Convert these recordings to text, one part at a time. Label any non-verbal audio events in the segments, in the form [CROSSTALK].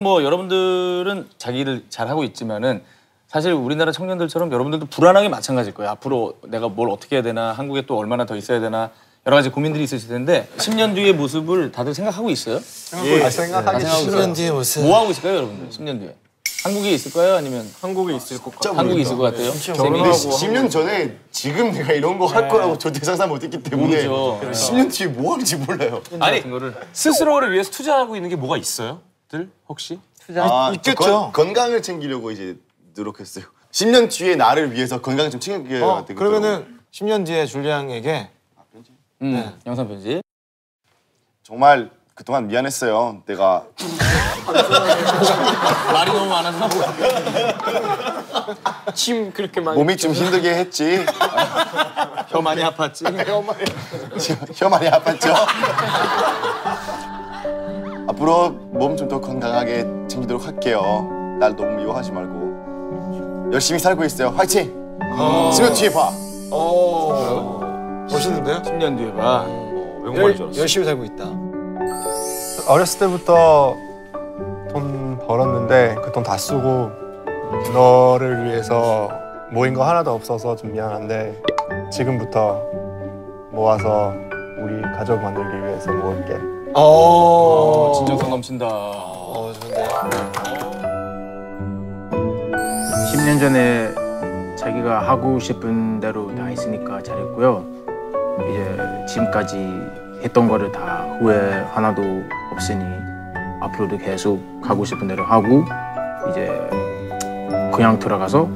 뭐 여러분들은 자기를 잘 하고 있지만은 사실 우리나라 청년들처럼 여러분들도 불안하게 마찬가지일 거예요. 앞으로 내가 뭘 어떻게 해야 되나, 한국에 또 얼마나 더 있어야 되나 여러 가지 고민들이 있으실 텐데 10년 뒤의 모습을 다들 생각하고 있어요? 예, 생각하기 생각하고 있어요. 10년 뒤의 모습. 뭐 하고 있을까요, 여러분들? 10년 뒤에 한국에 있을까요, 아니면 한국에 있을 것 같아. 한국에 있을 것 같아요? 근데 10년 전에 지금 내가 이런 거 할 거라고 절대 상상 못 했기 때문에 모르죠. 10년 뒤에 뭐 하는지 몰라요. 아니 스스로를 위해서 투자하고 있는 게 뭐가 있어요? 들 혹시? 아, 있겠죠. 건, 건강을 챙기려고 이제 노력했어요. [LAUGHS] 10년 뒤에 나를 위해서 건강 좀 챙겨야 어, 되겠더라고요. 그러면은 10년 뒤에 줄리앙에게 음, 영상 편지. 정말 그동안 미안했어요. 내가 [LAUGHS] 말이 너무 많아서 [LAUGHS] 침 그렇게 많이 몸이 좀 힘들게 했지. 혀 많이 아팠지. 혀 많이 아팠죠? 앞으로 몸 좀 더 건강하게 챙기도록 할게요. 날 너무 미워하지 말고 열심히 살고 있어요. 화이팅! 10년 뒤에 봐. 멋있는데요? 10년 뒤에 봐. 외국말인 줄 알았어. 열심히 살고 있다. 어렸을 때부터 돈 벌었는데 그 돈 다 쓰고 너를 위해서 모인 거 하나도 없어서 좀 미안한데 지금부터 모아서 우리 가족 만들기 위해서 모을게. 어, 넘친다. 어, 좋은데요? 10년 전에 자기가 하고 싶은 대로 다 했으니까 잘했고요. 이제 지금까지 했던 거를 다 후회 하나도 없으니 앞으로도 계속 하고 싶은 대로 하고 이제 그냥 들어가서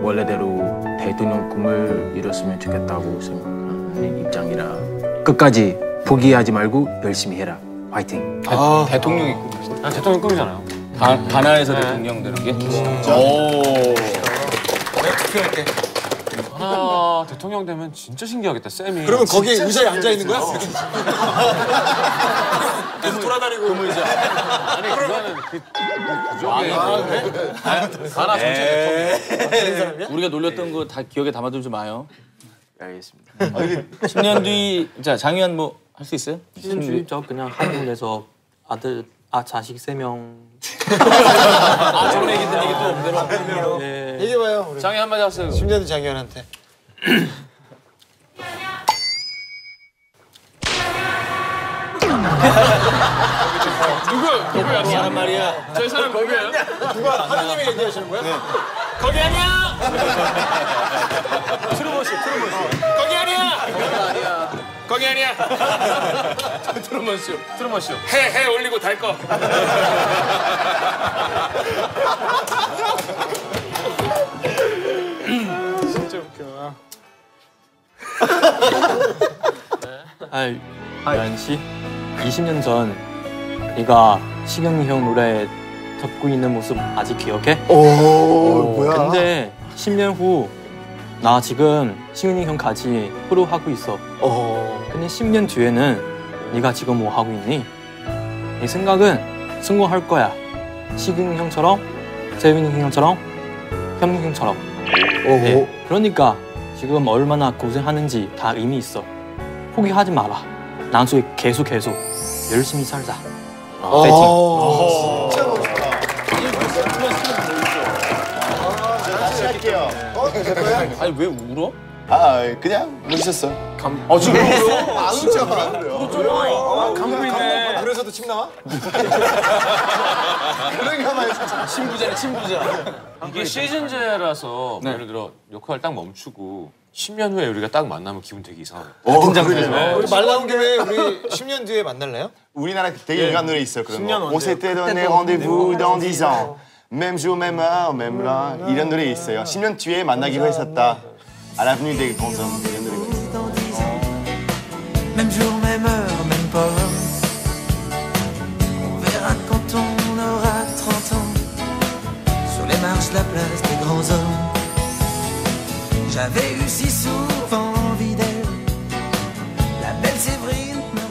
원래대로 대통령 꿈을 이뤘으면 좋겠다고 생각하는 입장이라 끝까지 포기하지 말고 열심히 해라. 화이팅! 아, 대통령이 아, 대통령 꿈이잖아요. 가, 가나에서 대통령 되는 게. 오. 내가 투표할게. 하나 대통령 되면 진짜 신기하겠다. 쌤이. 그러면 거기 의자에 앉아 있는 거야? [LAUGHS] 계속 돌아다니고. 아니 그거는 그 그쪽에 가나 전체 대통령. 우리가 놀렸던 거 다 기억에 담아두지 마요. 알겠습니다. 10년 뒤, 자 장유한 뭐 할 수 있어요? 신주의죠. 그냥 한국에서 아들 아 자식 세 명. [LAUGHS] 아 저번 얘기 들 얘기 또 그대로. 예. 얘기해봐요. 우리. 장애 한마디 하세요. 10년 뒤 장현한테. 누구? 누구야? 미안한 말이야. 저 사람 누구예요? 누가 하나님이 얘기하시는 거야? 거기 아니야. [LAUGHS] 트루먼 씨. 트루먼 씨, 트루먼 씨. 해해 올리고 달 거. [LAUGHS] 아, 란 씨. 20년 전 네가 시경이 형 노래 듣고 있는 모습 아직 기억해? 오, 뭐야? 근데 10년 후 나 지금 시경이 형 같이 프로 하고 있어. 어. 근데 10년 뒤에는 네가 지금 뭐 하고 있니? 내 생각은 성공할 거야. 시경 형처럼, 재민이 형처럼, 현민 형처럼. 네. 그러니까 지금 얼마나 고생하는지 다 의미 있어. 포기하지 마라. 나중에 계속 계속 열심히 살자. 파이팅. 할게요. 어, 될 거야? [LAUGHS] 아니 왜 울어? 아, 그냥 멋있었어. 아 지금 울어? 안 울죠, 안 울어요. 감독이네. 그래서도 침 나와? [LAUGHS] 그러니까 말이야. 친구잖아 친구자. 이게 시즌제라서 네. 예를 들어 역할 딱 멈추고 10년 후에 우리가 딱 만나면 기분 되게 이상해. 같은 장소에서. 우리 말 나온 김에 우리 10년 뒤에 만날래요? 우리나라 되게 유명한 노래 있어요. 그런 10년 거. 언제? On s'était donné rendez-vous dans 10 ans. Même jour, même heure, même là. 이런 노래 있어요. 10년 뒤에 만나기로 했었다. À l'avenue des grands hommes. 이런 노래가 있어요. Même jour, même heure, même pas. On verra quand on aura 30 ans. Sur les marches de la place des grands hommes. J'avais eu si souvent